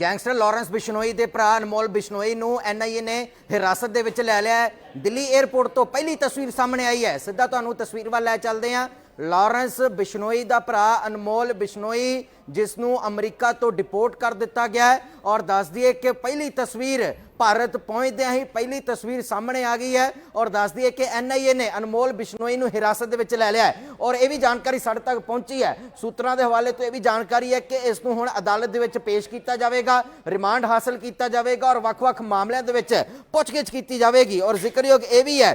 Gangster Lawrence Bishnoi ਦੇ ਭਰਾ ਅਨਮੋਲ ਬਿਸ਼ਨੋਈ ਨੂੰ ਐਨਆਈਏ ਨੇ ਹਿਰਾਸਤ ਦੇ ਵਿੱਚ ਲੈ ਲਿਆ ਹੈ। ਦਿੱਲੀ 에ਅਰਪੋਰਟ ਤੋਂ ਪਹਿਲੀ ਤਸਵੀਰ ਸਾਹਮਣੇ ਆਈ ਹੈ। ਸਿੱਧਾ ਤੁਹਾਨੂੰ ਤਸਵੀਰ ਵੱਲ ਲੈ ਚੱਲਦੇ ਹਾਂ। ਲਾਰੈਂਸ ਬਿਸ਼ਨੋਈ ਦਾ ਭਰਾ ਅਨਮੋਲ ਬਿਸ਼ਨੋਈ, ਜਿਸ ਨੂੰ ਅਮਰੀਕਾ ਤੋਂ ਡਿਪੋਰਟ ਕਰ ਦਿੱਤਾ ਗਿਆ ਹੈ ਔਰ ਦੱਸ ਦਈਏ ਕਿ ਪਹਿਲੀ ਤਸਵੀਰ ਭਾਰਤ ਪਹੁੰਚਦਿਆਂ ਹੀ ਪਹਿਲੀ ਤਸਵੀਰ ਸਾਹਮਣੇ ਆ ਗਈ ਹੈ ਔਰ ਦੱਸ ਦਈਏ ਕਿ ਐਨਆਈਏ ਨੇ ਅਨਮੋਲ ਬਿਸ਼ਨੋਈ ਨੂੰ ਹਿਰਾਸਤ ਦੇ ਵਿੱਚ ਲੈ ਲਿਆ ਹੈ ਔਰ ਇਹ ਵੀ ਜਾਣਕਾਰੀ ਸਾਡੇ ਤੱਕ ਪਹੁੰਚੀ ਹੈ। ਸੂਤਰਾਂ ਦੇ ਹਵਾਲੇ ਤੋਂ ਇਹ ਵੀ ਜਾਣਕਾਰੀ ਹੈ ਕਿ ਇਸ ਨੂੰ ਹੁਣ ਅਦਾਲਤ ਦੇ ਵਿੱਚ ਪੇਸ਼ ਕੀਤਾ ਜਾਵੇਗਾ, ਰਿਮਾਂਡ ਹਾਸਲ ਕੀਤਾ ਜਾਵੇਗਾ ਔਰ ਵੱਖ-ਵੱਖ ਮਾਮਲਿਆਂ ਦੇ ਵਿੱਚ ਪੁੱਛਗਿੱਛ ਕੀਤੀ ਜਾਵੇਗੀ ਔਰ ਜ਼ਿਕਰਯੋਗ ਇਹ ਵੀ ਹੈ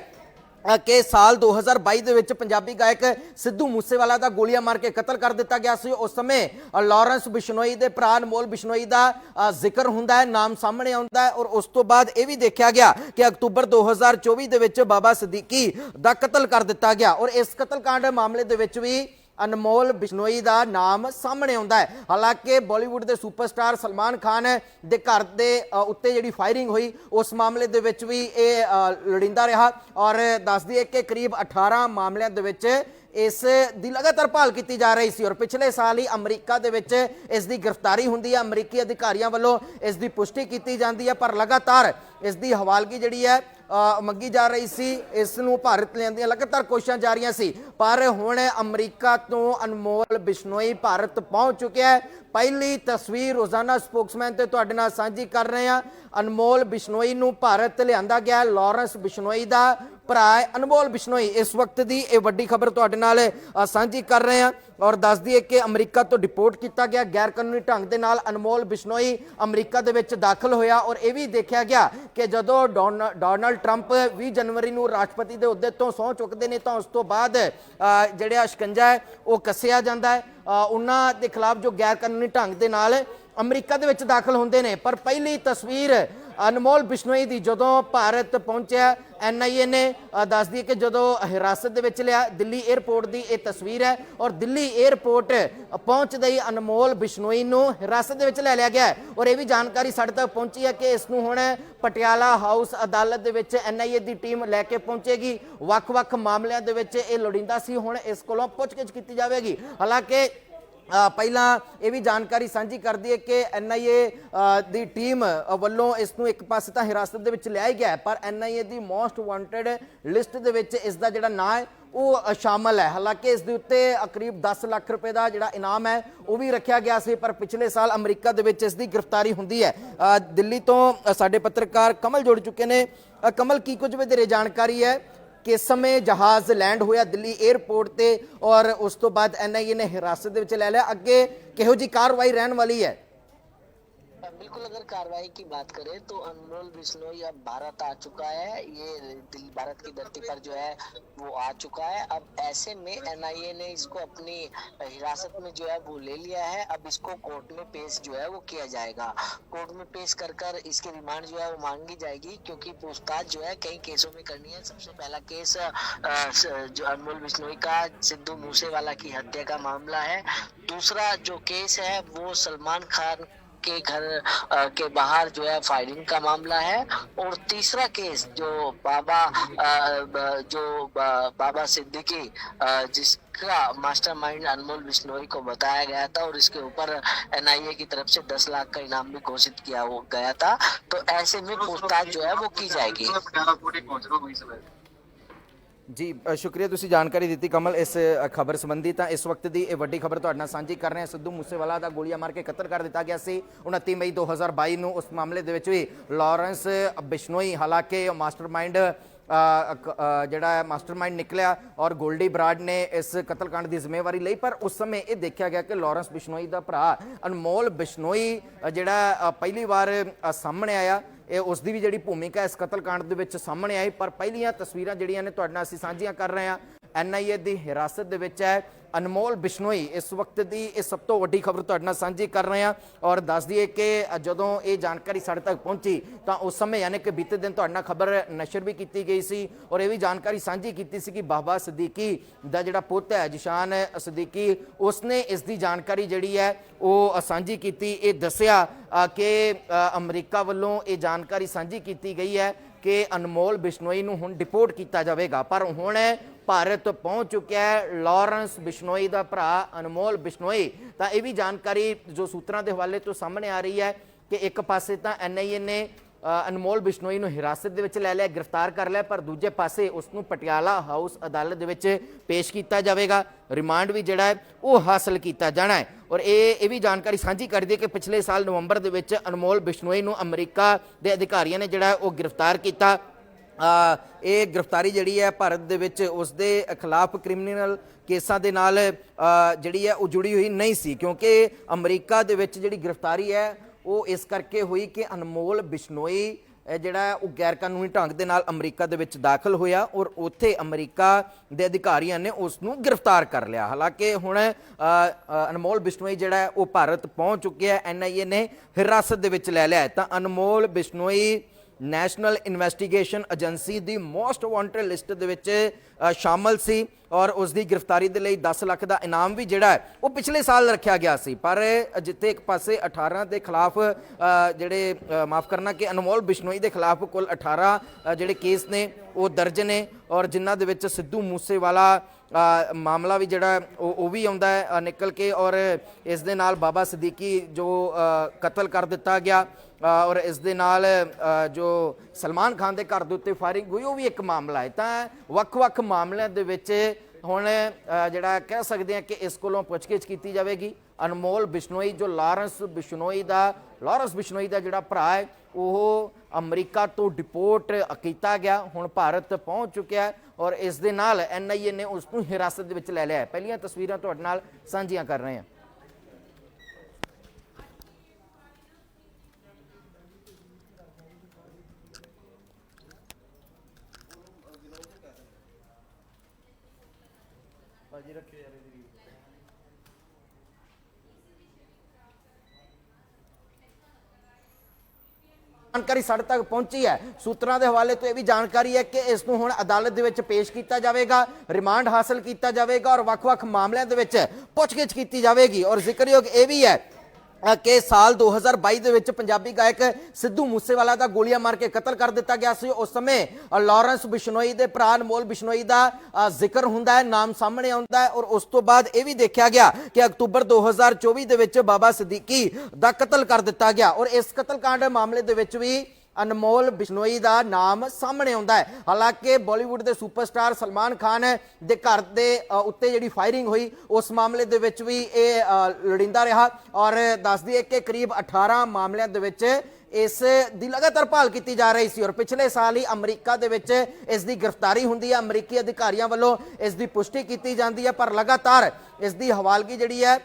ਕਿ ਸਾਲ 2022 ਦੇ ਵਿੱਚ ਪੰਜਾਬੀ ਗਾਇਕ ਸਿੱਧੂ ਮੂਸੇਵਾਲਾ ਦਾ ਗੋਲੀਆਂ ਮਾਰ ਕੇ ਕਤਲ ਕਰ ਦਿੱਤਾ ਗਿਆ ਸੀ। ਉਸ ਸਮੇਂ ਅ, ਲਾਰੈਂਸ ਬਿਸ਼ਨੋਈ ਦੇ ਭਰਾ ਅਨਮੋਲ ਬਿਸ਼ਨੋਈ ਦਾ ਜ਼ਿਕਰ ਹੁੰਦਾ ਹੈ ਨਾਮ ਸਾਹਮਣੇ ਆਉਂਦਾ ਹੈ ਔਰ ਉਸ ਤੋਂ ਬਾਅਦ ਇਹ ਵੀ ਦੇਖਿਆ ਗਿਆ ਕਿ ਅਕਤੂਬਰ 2024 ਦੇ ਵਿੱਚ ਬਾਬਾ ਸਦੀਕੀ ਦਾ ਕਤਲ ਕਰ ਦਿੱਤਾ ਗਿਆ ਔਰ ਇਸ ਕਤਲकांड ਮਾਮਲੇ ਦੇ ਵਿੱਚ ਵੀ ਅਨਮੋਲ ਬਿਸ਼ਨੋਈ ਦਾ ਨਾਮ ਸਾਹਮਣੇ ਆਉਂਦਾ ਹੈ। ਹਾਲਾਂਕਿ ਬਾਲੀਵੁੱਡ ਦੇ ਸੁਪਰਸਟਾਰ ਸਲਮਾਨ ਖਾਨ ਦੇ ਘਰ ਦੇ ਉੱਤੇ ਜਿਹੜੀ ਫਾਇਰਿੰਗ ਹੋਈ ਉਸ ਮਾਮਲੇ ਦੇ ਵਿੱਚ ਵੀ ਇਹ ਅ, ਲੋੜੀਂਦਾ ਰਿਹਾ। ਔਰ ਦੱਸਦੀ ਹੈ ਕਿ ਕਰੀਬ 18 ਮਾਮਲਿਆਂ ਦੇ ਵਿੱਚ ਇਸ ਦੀ ਲਗਾਤਾਰ ਭਾਲ ਕੀਤੀ ਜਾ ਰਹੀ ਸੀ ਔਰ ਪਿਛਲੇ ਸਾਲ ਹੀ ਅਮਰੀਕਾ ਦੇ ਵਿੱਚ ਇਸ ਦੀ ਗ੍ਰਿਫਤਾਰੀ ਹੁੰਦੀ ਹੈ। ਅਮਰੀਕੀ ਅਧਿਕਾਰੀਆਂ ਵੱਲੋਂ ਇਸ ਦੀ ਪੁਸ਼ਟੀ ਕੀਤੀ ਜਾਂਦੀ ਹੈ, ਪਰ ਲਗਾਤਾਰ ਇਸ ਦੀ ਹਵਾਲਗੀ ਜਿਹੜੀ ਹੈ ਮੰਗੀ ਜਾ ਰਹੀ ਸੀ। ਇਸ ਨੂੰ ਭਾਰਤ ਲੈਣ ਦੀਆਂ ਲਗਾਤਾਰ ਕੋਸ਼ਿਸ਼ਾਂ ਜਾਰੀਆਂ ਸੀ, ਪਰ ਹੁਣ ਅਮਰੀਕਾ ਤੋਂ ਅਨਮੋਲ ਬਿਸ਼ਨੋਈ ਭਾਰਤ ਪਹੁੰਚ ਚੁੱਕਿਆ ਹੈ। ਪਹਿਲੀ ਤਸਵੀਰ ਰੋਜ਼ਾਨਾ ਸਪੋਕਸਮੈਨ ਤੇ ਤੁਹਾਡੇ ਨਾਲ ਸਾਂਝੀ ਕਰ ਰਹੇ ਹਾਂ। ਅਨਮੋਲ ਬਿਸ਼ਨੋਈ ਨੂੰ ਭਾਰਤ ਲਿਆਂਦਾ ਗਿਆ ਹੈ। ਲਾਰੈਂਸ ਬਿਸ਼ਨੋਈ ਦਾ ਭਰਾ ਹੈ ਅਨਮੋਲ ਬਿਸ਼ਨੋਈ, ਇਸ ਵਕਤ ਦੀ ਇਹ ਵੱਡੀ ਖਬਰ ਤੁਹਾਡੇ ਨਾਲ ਸਾਂਝੀ ਕਰ ਰਹੇ ਹਾਂ ਔਰ ਦੱਸ ਦਈਏ ਕਿ ਅਮਰੀਕਾ ਤੋਂ ਡਿਪੋਰਟ ਕੀਤਾ ਗਿਆ ਗੈਰ ਕਾਨੂੰਨੀ ਢੰਗ ਦੇ ਨਾਲ ਅਨਮੋਲ ਬਿਸ਼ਨੋਈ ਅਮਰੀਕਾ ਦੇ ਵਿੱਚ ਦਾਖਲ ਹੋਇਆ ਔਰ ਇਹ ਵੀ ਦੇਖਿਆ ਗਿਆ ਕਿ ਜਦੋਂ ਡੋਨ- ਡੋਨਾਲਡ ਟਰੰਪ 20 ਜਨਵਰੀ ਨੂੰ ਰਾਸ਼ਟਰਪਤੀ ਦੇ ਅਹੁਦੇ ਤੋਂ ਸਹੁੰ ਚੁੱਕਦੇ ਨੇ ਤਾਂ ਉਸ ਤੋਂ ਬਾਅਦ ਜਿਹੜਾ ਸ਼ਿਕੰਜਾ ਹੈ ਉਹ ਕੱਸਿਆ ਜਾਂਦਾ ਹੈ। ਉਹਨਾਂ ਦੇ ਖਿਲਾਫ ਜੋ ਗੈਰ ਕਾਨੂੰਨੀ ਢੰਗ ਦੇ ਨਾਲ ਅਮਰੀਕਾ ਦੇ ਵਿੱਚ ਦਾਖਲ ਹੁੰਦੇ ਨੇ। ਪਰ ਪਹਿਲੀ ਤਸਵੀਰ ਅਨਮੋਲ ਬਿਸ਼ਨੋਈ ਦੀ ਜਦੋਂ ਭਾਰਤ ਪਹੁੰਚਿਆ ਐਨਆਈਏ ਨੇ ਅ, ਦੱਸ ਦਈਏ ਕਿ ਜਦੋਂ ਹਿਰਾਸਤ ਦੇ ਵਿੱਚ ਲਿਆ ਦਿੱਲੀ 에ਅਰਪੋਰਟ ਦੀ ਇਹ ਤਸਵੀਰ ਹੈ ਔਰ ਦਿੱਲੀ 에ਅਰਪੋਰਟ ਪਹੁੰਚਦੇ ਹੀ ਅਨਮੋਲ ਬਿਸ਼ਨੋਈ ਨੂੰ ਹਿਰਾਸਤ ਦੇ ਵਿੱਚ ਲੈ ਲਿਆ ਗਿਆ ਔਰ ਇਹ ਵੀ ਜਾਣਕਾਰੀ ਸਾਡੇ ਤੱਕ ਪਹੁੰਚੀ ਹੈ ਕਿ ਇਸ ਨੂੰ ਹੁਣ ਪਟਿਆਲਾ ਹਾਊਸ ਅਦਾਲਤ ਦੇ ਵਿੱਚ ਐਨਆਈਏ ਦੀ ਟੀਮ ਲੈ ਕੇ ਪਹੁੰਚੇਗੀ। ਵੱਖ-ਵੱਖ ਮਾਮਲਿਆਂ ਦੇ ਵਿੱਚ ਇਹ ਲੋੜੀਂਦਾ ਸੀ ਹੁਣ ਇਸ ਕੋਲੋਂ ਪੁੱਛਗਿੱਛ ਕੀਤੀ ਜਾਵੇਗੀ। ਹਾਲਾਂਕਿ ਪਹਿਲਾਂ ਇਹ ਵੀ ਜਾਣਕਾਰੀ ਸਾਂਝੀ ਕਰਦੀ ਹੈ ਕਿ ਐਨਆਈਏ ਦੀ ਟੀਮ ਵੱਲੋਂ ਇਸ ਨੂੰ ਇੱਕ ਪਾਸੇ ਤਾਂ ਹਿਰਾਸਤ ਦੇ ਵਿੱਚ ਲਿਆ ਹੀ ਗਿਆ ਹੈ, ਪਰ ਐਨਆਈਏ ਦੀ ਮੋਸਟ ਵਾਂਟਡ ਲਿਸਟ ਦੇ ਵਿੱਚ ਇਸ ਦਾ ਜਿਹੜਾ ਨਾਂ ਹੈ ਉਹ ਸ਼ਾਮਲ ਹੈ। ਹਾਲਾਂਕਿ ਇਸ ਦੇ ਉੱਤੇ ਕਰੀਬ 10 ਲੱਖ ਰੁਪਏ ਦਾ ਜਿਹੜਾ ਇਨਾਮ ਹੈ ਉਹ ਵੀ ਰੱਖਿਆ ਗਿਆ ਸੀ ਪਰ ਪਿਛਲੇ ਸਾਲ ਅਮਰੀਕਾ ਦੇ ਵਿੱਚ ਇਸ ਦੀ ਗ੍ਰਿਫਤਾਰੀ ਹੁੰਦੀ ਹੈ। ਦਿੱਲੀ ਤੋਂ ਸਾਡੇ ਪੱਤਰਕਾਰ ਕਮਲ ਜੁੜ ਚੁੱਕੇ ਨੇ। ਕਮਲ ਕੀ ਕੁਝ ਵਧੇਰੇ ਜਾਣਕਾਰੀ ਹੈ? ਕਿਸ ਸਮੇਂ ਜਹਾਜ਼ ਲੈਂਡ ਹੋਇਆ ਦਿੱਲੀ 에ਅਰਪੋਰਟ ਤੇ ਔਰ ਉਸ ਤੋਂ ਬਾਅਦ ਐਨਆਈਏ ਨੇ ਹਿਰਾਸਤ ਦੇ ਵਿੱਚ ਲੈ ਲਿਆ। ਅੱਗੇ ਕਿਹੋ ਜੀ ਕਾਰਵਾਈ ਰਹਿਣ ਵਾਲੀ ਹੈ? बिल्कुल अगर कार्रवाई की बात करें तो अनमोल बिश्नोई अब भारत आ चुका है। ये दिल भारत की धरती पर जो है, वो आ चुका है। अब ऐसे में एनआईए ने इसको अपनी हिरासत में जो है, वो ले लिया है। अब इसको कोर्ट में पेश जो है, वो किया जाएगा। कोर्ट में पेश कर कर इसकी रिमांड जो है, वो मांगी जाएगी, क्योंकि पूछताछ जो है, कई केसों में करनी है। सबसे पहला केस जो अनमोल बिश्नोई का, सिद्धू मूसेवाला की हत्या का मामला है। दूसरा जो केस है, वो सलमान खान के घर के बाहर जो है फायरिंग का मामला है। और तीसरा केस जो बाबा जो बाबा सिद्दीकी जिसका मास्टरमाइंड अनमोल बिश्नोई को बताया गया था और इसके ऊपर एनआईए की तरफ़ से 10 लाख का इनाम भी घोषित किया गया था। तो ऐसे में पूछताछ जो है वो की जाएगी। ਜੀ ਸ਼ੁਕਰੀਆ ਤੁਸੀਂ ਜਾਣਕਾਰੀ ਦਿੱਤੀ ਕਮਲ ਇਸ ਖਬਰ ਸੰਬੰਧੀ। ਤਾਂ ਇਸ ਵਕਤ ਦੀ ਇਹ ਵੱਡੀ ਖਬਰ ਤੁਹਾਡੇ ਨਾਲ ਸਾਂਝੀ ਕਰ ਰਹੇ ਹਾਂ। ਸਿੱਧੂ ਮੂਸੇਵਾਲਾ ਦਾ ਗੋਲੀਆਂ ਮਾਰ ਕੇ ਕਤਲ ਕਰ ਦਿੱਤਾ ਗਿਆ ਸੀ। 29 ਮਈ 2022 ਨੂੰ ਉਸ ਮਾਮਲੇ ਦੇ ਵਿੱਚ ਵੀ ਲਾਰੈਂਸ ਬਿਸ਼ਨੋਈ ਹਾਲਾਂਕਿ ਮਾਸਟਰਮਾਈਂਡ ਅ, ਜਿਹੜਾ ਹੈ ਮਾਸਟਰਮਾਈਂਡ ਨਿਕਲਿਆ ਔਰ ਗੋਲਡੀ ਬਰਾਡ ਨੇ ਇਸ ਕਤਲकांड ਦੀ ਜ਼ਿੰਮੇਵਾਰੀ ਲਈ, ਪਰ ਉਸ ਸਮੇਂ ਇਹ ਦੇਖਿਆ ਗਿਆ ਕਿ ਲਾਰੈਂਸ ਬਿਸ਼ਨੋਈ ਦਾ ਭਰਾ ਅਨਮੋਲ ਬਿਸ਼ਨੋਈ ਜਿਹੜਾ ਪਹਿਲੀ ਵਾਰ ਸਾਹਮਣੇ ਆਇਆ, ਇਹ ਉਸ ਦੀ ਵੀ ਜਿਹੜੀ ਭੂਮਿਕਾ ਇਸ ਕਤਲकांड ਦੇ ਵਿੱਚ ਸਾਹਮਣੇ ਆਈ, ਪਰ ਪਹਿਲੀਆਂ ਤਸਵੀਰਾਂ ਜਿਹੜੀਆਂ ਨੇ ਤੁਹਾਡੇ ਨਾਲ ਅਸੀਂ ਸਾਂਝੀਆਂ ਕਰ ਰਹੇ ਹਾਂ। ਐਨਆਈਏ ਦੀ ਹਿਰਾਸਤ ਦੇ ਵਿੱਚ ਹੈ। ਅਨਮੋਲ ਬਿਸ਼ਨੋਈ ਇਸ ਵਕਤ ਦੀ ਇਹ ਸਭ ਤੋਂ ਵੱਡੀ ਖਬਰ ਤੁਹਾਡੇ ਨਾਲ ਸਾਂਝੀ ਕਰ ਰਹੇ ਹਾਂ ਔਰ ਦੱਸ ਦਈਏ ਕਿ ਜਦੋਂ ਇਹ ਜਾਣਕਾਰੀ ਸਾਡੇ ਤੱਕ ਪਹੁੰਚੀ ਤਾਂ ਉਸ ਸਮੇਂ ਯਾਨੀ ਕਿ ਬੀਤੇ ਦਿਨ ਤੁਹਾਡੇ ਨਾਲ ਖਬਰ ਨਸ਼ਰ ਵੀ ਕੀਤੀ ਗਈ ਸੀ ਔਰ ਇਹ ਵੀ ਜਾਣਕਾਰੀ ਸਾਂਝੀ ਕੀਤੀ ਸੀ ਕਿ ਬਾਬਾ ਸਦੀਕੀ ਦਾ ਜਿਹੜਾ ਪੁੱਤ ਹੈ, ਜਿਸ਼ਾਨ ਸਦੀਕੀ, ਉਸਨੇ ਇਸ ਦੀ ਜਾਣਕਾਰੀ ਜਿਹੜੀ ਹੈ ਉਹ ਸਾਂਝੀ ਕੀਤੀ। ਇਹ ਦੱਸਿਆ ਕਿ ਅਮਰੀਕਾ ਵੱਲੋਂ ਇਹ ਜਾਣਕਾਰੀ ਸਾਂਝੀ ਕੀਤੀ ਗਈ ਹੈ ਕਿ ਅਨਮੋਲ ਬਿਸ਼ਨੋਈ ਨੂੰ ਹੁਣ ਡਿਪੋਰਟ ਕੀਤਾ ਜਾਵੇਗਾ। ਪਰ ਹੁਣ ਭਾਰਤ ਪਹੁੰਚ ਚੁੱਕਿਆ ਹੈ ਲਾਰੈਂਸ ਬਿਸ਼ਨੋਈ ਦਾ ਭਰਾ ਅਨਮੋਲ ਬਿਸ਼ਨੋਈ। ਤਾਂ ਇਹ ਵੀ ਜਾਣਕਾਰੀ ਜੋ ਸੂਤਰਾਂ ਦੇ ਹਵਾਲੇ ਤੋਂ ਸਾਹਮਣੇ ਆ ਰਹੀ ਹੈ ਕਿ ਇੱਕ ਪਾਸੇ ਤਾਂ ਐਨਆਈਏ ਨੇ ਅਨਮੋਲ ਬਿਸ਼ਨੋਈ ਨੂੰ ਹਿਰਾਸਤ ਦੇ ਵਿੱਚ ਲੈ ਲਿਆ, ਗ੍ਰਿਫਤਾਰ ਕਰ ਲਿਆ, ਪਰ ਦੂਜੇ ਪਾਸੇ ਉਸ ਨੂੰ ਪਟਿਆਲਾ ਹਾਊਸ ਅਦਾਲਤ ਦੇ ਵਿੱਚ ਪੇਸ਼ ਕੀਤਾ ਜਾਵੇਗਾ। ਰਿਮਾਂਡ ਵੀ ਜਿਹੜਾ ਹੈ, ਉਹ ਹਾਸਲ ਕੀਤਾ ਜਾਣਾ ਹੈ। ਔਰ ਇਹ ਇਹ ਵੀ ਜਾਣਕਾਰੀ ਸਾਂਝੀ ਕਰਦੀ ਹੈ ਕਿ ਪਿਛਲੇ ਸਾਲ ਨਵੰਬਰ ਦੇ ਵਿੱਚ ਅਨਮੋਲ ਬਿਸ਼ਨੋਈ ਨੂੰ ਅਮਰੀਕਾ ਦੇ ਅਧਿਕਾਰੀਆਂ ਨੇ ਜਿਹੜਾ ਉਹ ਗ੍ਰਿਫਤਾਰ ਕੀਤਾ। ਇਹ ਗ੍ਰਿਫਤਾਰੀ ਜਿਹੜੀ ਹੈ, ਭਾਰਤ ਦੇ ਵਿੱਚ ਉਸ ਦੇ ਖਿਲਾਫ ਕ੍ਰਿਮੀਨਲ ਕੇਸਾਂ ਦੇ ਨਾਲ ਜਿਹੜੀ ਹੈ, ਉਹ ਜੁੜੀ ਹੋਈ ਨਹੀਂ ਸੀ। ਕਿਉਂਕਿ ਅਮਰੀਕਾ ਦੇ ਵਿੱਚ ਜਿਹੜੀ ਗ੍ਰਿਫਤਾਰੀ ਹੈ ਉਹ ਇਸ ਕਰਕੇ ਹੋਈ ਕਿ ਅਨਮੋਲ ਬਿਸ਼ਨੋਈ ਜਿਹੜਾ ਉਹ ਗੈਰ ਕਾਨੂੰਨੀ ਢੰਗ ਦੇ ਨਾਲ ਅਮਰੀਕਾ ਦੇ ਵਿੱਚ ਦਾਖਲ ਹੋਇਆ ਔਰ ਉੱਥੇ ਅਮਰੀਕਾ ਦੇ ਅਧਿਕਾਰੀਆਂ ਨੇ ਉਸ ਨੂੰ ਗ੍ਰਿਫਤਾਰ ਕਰ ਲਿਆ। ਹਾਲਾਂਕਿ ਹੁਣ ਅਨਮੋਲ ਬਿਸ਼ਨੋਈ ਜਿਹੜਾ ਉਹ ਭਾਰਤ ਪਹੁੰਚ ਚੁੱਕਿਆ ਹੈ। ਐਨਆਈਏ ਨੇ ਹਿਰਾਸਤ ਦੇ ਵਿੱਚ ਲੈ ਲਿਆ ਤਾਂ Anmol Bishnoi national investigation agency ਦੀ ਮੋਸਟ ਵਾਂਟਡ ਲਿਸਟ ਦੇ ਵਿੱਚ ਸ਼ਾਮਲ ਸੀ ਔਰ ਉਸ ਦੀ ਗ੍ਰਿਫਤਾਰੀ ਦੇ ਲਈ 10 ਲੱਖ ਦਾ ਇਨਾਮ ਵੀ ਜਿਹੜਾ ਹੈ, ਉਹ ਪਿਛਲੇ ਸਾਲ ਰੱਖਿਆ ਗਿਆ ਸੀ। ਪਰ ਜਿੱਥੇ ਇੱਕ ਪਾਸੇ 18 ਦੇ ਖਿਲਾਫ ਜਿਹੜੇ ਮਾਫ ਕਰਨਾ ਕਿ ਅਨਮੋਲ ਬਿਸ਼ਨੋਈ ਦੇ ਖਿਲਾਫ ਕੁੱਲ 18 ਜਿਹੜੇ ਕੇਸ ਨੇ, ਉਹ ਦਰਜ ਨੇ ਔਰ ਜਿਨ੍ਹਾਂ ਦੇ ਵਿੱਚ ਸਿੱਧੂ ਮੂਸੇਵਾਲਾ ਮਾਮਲਾ ਵੀ ਜਿਹੜਾ, ਉਹ ਉਹ ਵੀ ਆਉਂਦਾ ਹੈ ਨਿਕਲ ਕੇ ਔਰ ਇਸ ਦੇ ਨਾਲ ਬਾਬਾ ਸਦੀਕੀ ਜੋ ਕਤਲ ਕਰ ਦਿੱਤਾ ਗਿਆ। ਔਰ ਇਸ ਦੇ ਨਾਲ ਜੋ ਸਲਮਾਨ ਖਾਨ ਦੇ ਘਰ ਦੇ ਉੱਤੇ ਫਾਇਰਿੰਗ ਹੋਈ, ਉਹ ਵੀ ਇੱਕ ਮਾਮਲਾ ਹੈ। ਤਾਂ ਵੱਖ-ਵੱਖ ਮਾਮਲਿਆਂ ਦੇ ਵਿੱਚ ਹੁਣ ਜਿਹੜਾ ਕਹਿ ਸਕਦੇ ਹਾਂ ਕਿ ਇਸ ਕੋਲੋਂ ਪੁੱਛਗਿੱਛ ਕੀਤੀ ਜਾਵੇਗੀ। ਅਨਮੋਲ ਬਿਸ਼ਨੋਈ, ਜੋ ਲਾਰੈਂਸ ਬਿਸ਼ਨੋਈ ਦਾ, ਲਾਰੈਂਸ ਬਿਸ਼ਨੋਈ ਦਾ ਜਿਹੜਾ ਭਰਾ ਹੈ, ਉਹ ਅਮਰੀਕਾ ਤੋਂ ਡਿਪੋਰਟ ਕੀਤਾ ਗਿਆ, ਹੁਣ ਭਾਰਤ ਪਹੁੰਚ ਚੁੱਕਿਆ ਹੈ ਔਰ ਇਸ ਦੇ ਨਾਲ ਐਨਆਈਏ ਨੇ ਉਸ ਨੂੰ ਹਿਰਾਸਤ ਦੇ ਵਿੱਚ ਲੈ ਲਿਆ ਹੈ। ਪਹਿਲੀਆਂ ਤਸਵੀਰਾਂ ਤੁਹਾਡੇ ਨਾਲ ਸਾਂਝੀਆਂ ਕਰ ਰਹੇ ਹਾਂ। ਜਾਣਕਾਰੀ ਸਾਡੇ ਤੱਕ ਪਹੁੰਚੀ ਹੈ। ਸੂਤਰਾਂ ਦੇ ਹਵਾਲੇ ਤੋਂ ਇਹ ਵੀ ਜਾਣਕਾਰੀ ਹੈ ਕਿ ਇਸ ਨੂੰ ਹੁਣ ਅਦਾਲਤ ਦੇ ਵਿੱਚ ਪੇਸ਼ ਕੀਤਾ ਜਾਵੇਗਾ, ਰਿਮਾਂਡ ਹਾਸਲ ਕੀਤਾ ਜਾਵੇਗਾ ਔਰ ਵੱਖ-ਵੱਖ ਮਾਮਲਿਆਂ ਦੇ ਵਿੱਚ ਪੁੱਛਗਿੱਛ ਕੀਤੀ ਜਾਵੇਗੀ। ਔਰ ਜ਼ਿਕਰਯੋਗ ਇਹ ਵੀ ਹੈ ਕਿ ਸਾਲ 2022 ਦੇ ਵਿੱਚ ਪੰਜਾਬੀ ਗਾਇਕ ਸਿੱਧੂ ਮੂਸੇਵਾਲਾ ਦਾ ਗੋਲੀਆਂ ਮਾਰ ਕੇ ਕਤਲ ਕਰ ਦਿੱਤਾ ਗਿਆ ਸੀ। ਉਸ ਸਮੇਂ ਅ, ਲਾਰੈਂਸ ਬਿਸ਼ਨੋਈ ਦੇ ਭਰਾ ਅਨਮੋਲ ਬਿਸ਼ਨੋਈ ਦਾ ਜ਼ਿਕਰ ਹੁੰਦਾ ਹੈ ਨਾਮ ਸਾਹਮਣੇ ਆਉਂਦਾ ਹੈ ਔਰ ਉਸ ਤੋਂ ਬਾਅਦ ਇਹ ਵੀ ਦੇਖਿਆ ਗਿਆ ਕਿ ਅਕਤੂਬਰ 2024 ਦੇ ਵਿੱਚ ਬਾਬਾ ਸਦੀਕੀ ਦਾ ਕਤਲ ਕਰ ਦਿੱਤਾ ਗਿਆ ਔਰ ਇਸ ਕਤਲकांड ਮਾਮਲੇ ਦੇ ਵਿੱਚ ਵੀ ਅਨਮੋਲ ਬਿਸ਼ਨੋਈ ਦਾ ਨਾਮ ਸਾਹਮਣੇ ਆਉਂਦਾ ਹੈ। ਹਾਲਾਂਕਿ ਬਾਲੀਵੁੱਡ ਦੇ ਸੁਪਰਸਟਾਰ ਸਲਮਾਨ ਖਾਨ ਦੇ ਘਰ ਦੇ ਉੱਤੇ ਜਿਹੜੀ ਫਾਇਰਿੰਗ ਹੋਈ ਉਸ ਮਾਮਲੇ ਦੇ ਵਿੱਚ ਵੀ ਇਹ ਅ, ਲੋੜੀਂਦਾ ਰਿਹਾ ਔਰ ਦੱਸ ਦਈਏ ਕਿ ਕਰੀਬ 18 ਮਾਮਲਿਆਂ ਦੇ ਵਿੱਚ ਇਸ ਦੀ ਲਗਾਤਾਰ ਭਾਲ ਕੀਤੀ ਜਾ ਰਹੀ ਸੀ ਔਰ ਪਿਛਲੇ ਸਾਲ ਹੀ ਅਮਰੀਕਾ ਦੇ ਵਿੱਚ ਇਸ ਦੀ ਗ੍ਰਿਫਤਾਰੀ ਹੁੰਦੀ ਹੈ। ਅਮਰੀਕੀ ਅਧਿਕਾਰੀਆਂ ਵੱਲੋਂ ਇਸ ਦੀ ਪੁਸ਼ਟੀ ਕੀਤੀ ਜਾਂਦੀ ਹੈ ਪਰ ਲਗਾਤਾਰ ਇਸ ਦੀ ਹਵਾਲਗੀ ਜਿਹੜੀ ਹੈ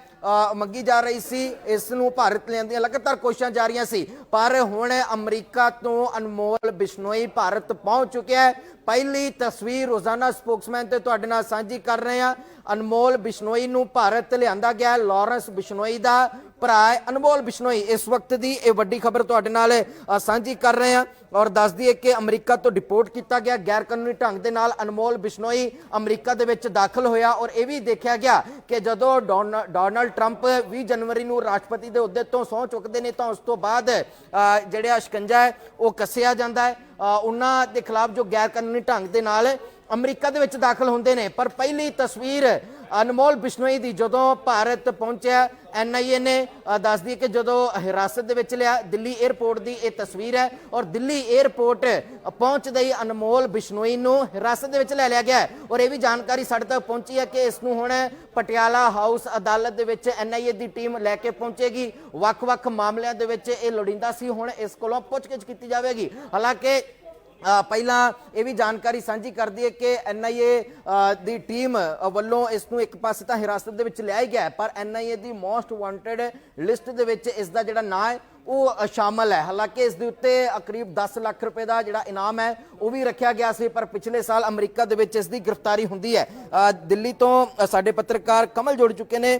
ਮੰਗੀ ਜਾ ਰਹੀ ਸੀ ਇਸ ਨੂੰ ਭਾਰਤ ਲੈਣ ਦੀਆਂ ਲਗਾਤਾਰ ਕੋਸ਼ਿਸ਼ਾਂ ਜਾਰੀਆਂ ਸੀ। ਪਰ ਹੁਣ ਅਮਰੀਕਾ ਤੋਂ ਅਨਮੋਲ ਬਿਸ਼ਨੋਈ ਭਾਰਤ ਪਹੁੰਚ ਚੁੱਕਿਆ ਹੈ। ਪਹਿਲੀ ਤਸਵੀਰ ਰੋਜ਼ਾਨਾ ਸਪੋਕਸਮੈਨ ਤੇ ਤੁਹਾਡੇ ਨਾਲ ਸਾਂਝੀ ਕਰ ਰਹੇ ਹਾਂ। ਅਨਮੋਲ ਬਿਸ਼ਨੋਈ ਨੂੰ ਭਾਰਤ ਲਿਆਂਦਾ ਗਿਆ ਹੈ। ਲਾਰੈਂਸ ਬਿਸ਼ਨੋਈ ਦਾ। ਭਰਾ ਹੈ ਅਨਮੋਲ ਬਿਸ਼ਨੋਈ। ਇਸ ਵਕਤ ਦੀ ਇਹ ਵੱਡੀ ਖਬਰ ਤੁਹਾਡੇ ਨਾਲ ਸਾਂਝੀ ਕਰ ਰਹੇ ਹਾਂ ਔਰ ਦੱਸ ਦਈਏ ਕਿ ਅਮਰੀਕਾ ਤੋਂ ਡਿਪੋਰਟ ਕੀਤਾ ਗਿਆ। ਗੈਰ ਕਾਨੂੰਨੀ ਢੰਗ ਦੇ ਨਾਲ ਅਨਮੋਲ ਬਿਸ਼ਨੋਈ ਅਮਰੀਕਾ ਦੇ ਵਿੱਚ ਦਾਖਲ ਹੋਇਆ ਔਰ ਇਹ ਵੀ ਦੇਖਿਆ ਗਿਆ ਕਿ ਜਦੋਂ ਡੋਨ- ਡੋਨਾਲਡ ਟਰੰਪ 20 ਜਨਵਰੀ ਨੂੰ ਰਾਸ਼ਟਰਪਤੀ ਦੇ ਅਹੁਦੇ ਤੋਂ ਸਹੁੰ ਚੁੱਕਦੇ ਨੇ ਤਾਂ ਉਸ ਤੋਂ ਬਾਅਦ ਜਿਹੜਾ ਸ਼ਿਕੰਜਾ ਹੈ ਉਹ ਕੱਸਿਆ ਜਾਂਦਾ ਹੈ। ਉਹਨਾਂ ਦੇ ਖਿਲਾਫ ਜੋ ਗੈਰ ਕਾਨੂੰਨੀ ਢੰਗ ਦੇ ਨਾਲ ਅਮਰੀਕਾ ਦੇ ਵਿੱਚ ਦਾਖਲ ਹੁੰਦੇ ਨੇ। ਪਰ ਪਹਿਲੀ ਤਸਵੀਰ ਅਨਮੋਲ ਬਿਸ਼ਨੋਈ ਦੀ ਜਦੋਂ ਭਾਰਤ ਪਹੁੰਚਿਆ ਐਨਆਈਏ ਨੇ ਅ, ਦੱਸ ਦਈਏ ਕਿ ਜਦੋਂ ਹਿਰਾਸਤ ਦੇ ਵਿੱਚ ਲਿਆ ਦਿੱਲੀ 에ਅਰਪੋਰਟ ਦੀ ਇਹ ਤਸਵੀਰ ਹੈ ਔਰ ਦਿੱਲੀ 에ਅਰਪੋਰਟ ਪਹੁੰਚਦੇ ਹੀ ਅਨਮੋਲ ਬਿਸ਼ਨੋਈ ਨੂੰ ਹਿਰਾਸਤ ਦੇ ਵਿੱਚ ਲੈ ਲਿਆ ਗਿਆ ਔਰ ਇਹ ਵੀ ਜਾਣਕਾਰੀ ਸਾਡੇ ਤੱਕ ਪਹੁੰਚੀ ਹੈ ਕਿ ਇਸ ਨੂੰ ਹੁਣ ਪਟਿਆਲਾ ਹਾਊਸ ਅਦਾਲਤ ਦੇ ਵਿੱਚ ਐਨਆਈਏ ਦੀ ਟੀਮ ਲੈ ਕੇ ਪਹੁੰਚੇਗੀ। ਵੱਖ-ਵੱਖ ਮਾਮਲਿਆਂ ਦੇ ਵਿੱਚ ਇਹ ਲੋੜੀਂਦਾ ਸੀ ਹੁਣ ਇਸ ਕੋਲੋਂ ਪੁੱਛਗਿੱਛ ਕੀਤੀ ਜਾਵੇਗੀ। ਹਾਲਾਂਕਿ ਪਹਿਲਾਂ ਇਹ ਵੀ ਜਾਣਕਾਰੀ ਸਾਂਝੀ ਕਰਦੀ ਹੈ ਕਿ ਐਨਆਈਏ ਦੀ ਟੀਮ ਵੱਲੋਂ ਇਸ ਨੂੰ ਇੱਕ ਪਾਸੇ ਤਾਂ ਹਿਰਾਸਤ ਦੇ ਵਿੱਚ ਲਿਆ ਹੀ ਗਿਆ ਹੈ, ਪਰ ਐਨਆਈਏ ਦੀ ਮੋਸਟ ਵਾਂਟਡ ਲਿਸਟ ਦੇ ਵਿੱਚ ਇਸ ਦਾ ਜਿਹੜਾ ਨਾਂ ਹੈ ਉਹ ਸ਼ਾਮਲ ਹੈ। ਹਾਲਾਂਕਿ ਇਸ ਦੇ ਉੱਤੇ ਕਰੀਬ 10 ਲੱਖ ਰੁਪਏ ਦਾ ਜਿਹੜਾ ਇਨਾਮ ਹੈ ਉਹ ਵੀ ਰੱਖਿਆ ਗਿਆ ਸੀ ਪਰ ਪਿਛਲੇ ਸਾਲ ਅਮਰੀਕਾ ਦੇ ਵਿੱਚ ਇਸ ਦੀ ਗ੍ਰਿਫਤਾਰੀ ਹੁੰਦੀ ਹੈ। ਦਿੱਲੀ ਤੋਂ ਸਾਡੇ ਪੱਤਰਕਾਰ ਕਮਲ ਜੁੜ ਚੁੱਕੇ ਨੇ।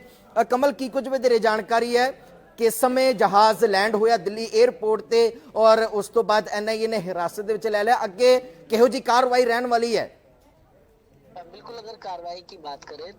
ਕਮਲ ਕੀ ਕੁਝ ਵਧੇਰੇ ਜਾਣਕਾਰੀ ਹੈ? ਕਿਸ ਸਮੇਂ ਜਹਾਜ਼ ਲੈਂਡ ਹੋਇਆ ਦਿੱਲੀ 에ਅਰਪੋਰਟ ਤੇ ਔਰ ਉਸ ਤੋਂ ਬਾਅਦ ਐਨਆਈਏ ਨੇ ਹਿਰਾਸਤ ਦੇ ਵਿੱਚ ਲੈ ਲਿਆ। ਅੱਗੇ ਕਿਹੋ ਜੀ ਕਾਰਵਾਈ ਰਹਿਣ ਵਾਲੀ ਹੈ? ਬਿਲਕੁਲ ਅਗਰ ਕਾਰਵਾਈ ਦੀ ਬਾਤ ਕਰੇ